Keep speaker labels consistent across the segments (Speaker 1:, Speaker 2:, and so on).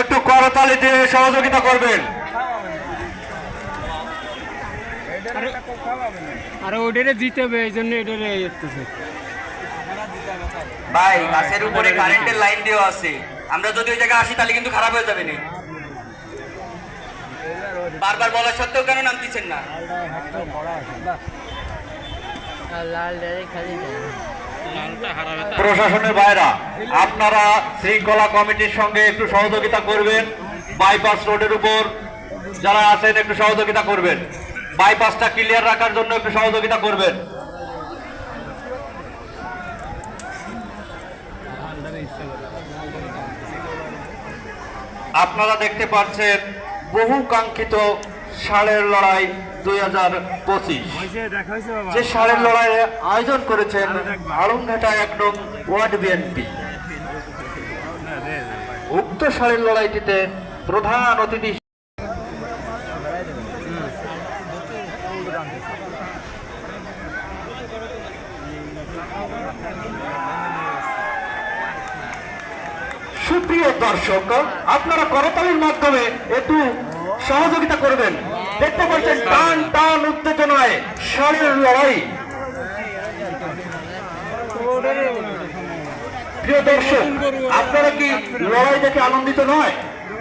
Speaker 1: একটু করতালি দিয়ে সহযোগিতা করবেন।
Speaker 2: আরে ওটারে জিতে হবে এই জন্য এটারে করতেছে
Speaker 3: ভাই গাছের উপরে কারেন্টের লাইন দেওয়া আছে। আমরা যদি ওই জায়গায় আসি তাহলে কিন্তু খারাপ হয়ে যাবে না। বারবার বলা সত্ত্বেও কেন নাম দিচ্ছেন না?
Speaker 4: লাল খালি
Speaker 1: প্রশাসনের বাইরা, আপনারা শৃঙ্খলা কমিটির সঙ্গে একটু সহযোগিতা করবেন, বাইপাস রোডের উপর যারা আছেন একটু সহযোগিতা করবেন, বাইপাসটা ক্লিয়ার রাখার জন্য একটু সহযোগিতা করবেন। আপনারা দেখতে পাচ্ছেন বহু কাঙ্ক্ষিত ষাঁড়ের লড়াই দুই হাজার পঁচিশ। যে ষাঁড়ের লড়াইয়ের আয়োজন করেছেন আড়ংঘাটা এক নং ওয়ার্ড বিএনপি। উক্ত ষাঁড়ের লড়াইটিতে প্রধান অতিথি সুপ্রিয় দর্শক আপনারা করতালির মাধ্যমে একটু সহযোগিতা করবেন। দেখতে পাচ্ছেন, টান টান উত্তেজনায় ষাঁড়ের লড়াই। প্রিয় দর্শক, আপনারা কি লড়াই দেখে আনন্দিত নয়?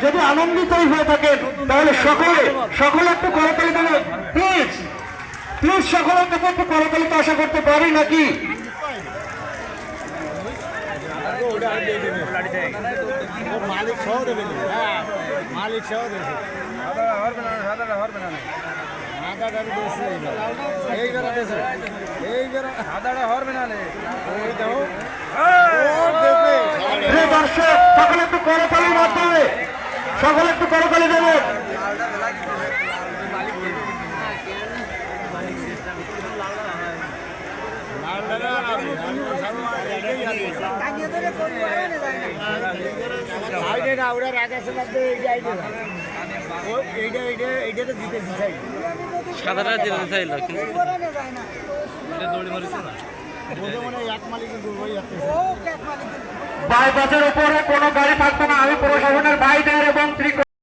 Speaker 1: যদি আনন্দিতই হয়ে থাকেন, তাহলে সকলে সকলে একটু করতালি দেবে প্লিজ প্লিজ সকলের কাছে একটু করতালিতে আশা করতে পারি নাকি?
Speaker 2: মালিক সহ দেবে হ্যাঁ মালিক সহ হরবে না
Speaker 1: সকলে একটু করতালি দেবেন
Speaker 2: ওরা লাগবে এইটা
Speaker 4: সাদাটা যেতে চাইলো কিন্তু
Speaker 1: বাইপাসের উপরে কোনো গাড়ি থাকতো না। আমি প্রশাসনের বাইরে এবং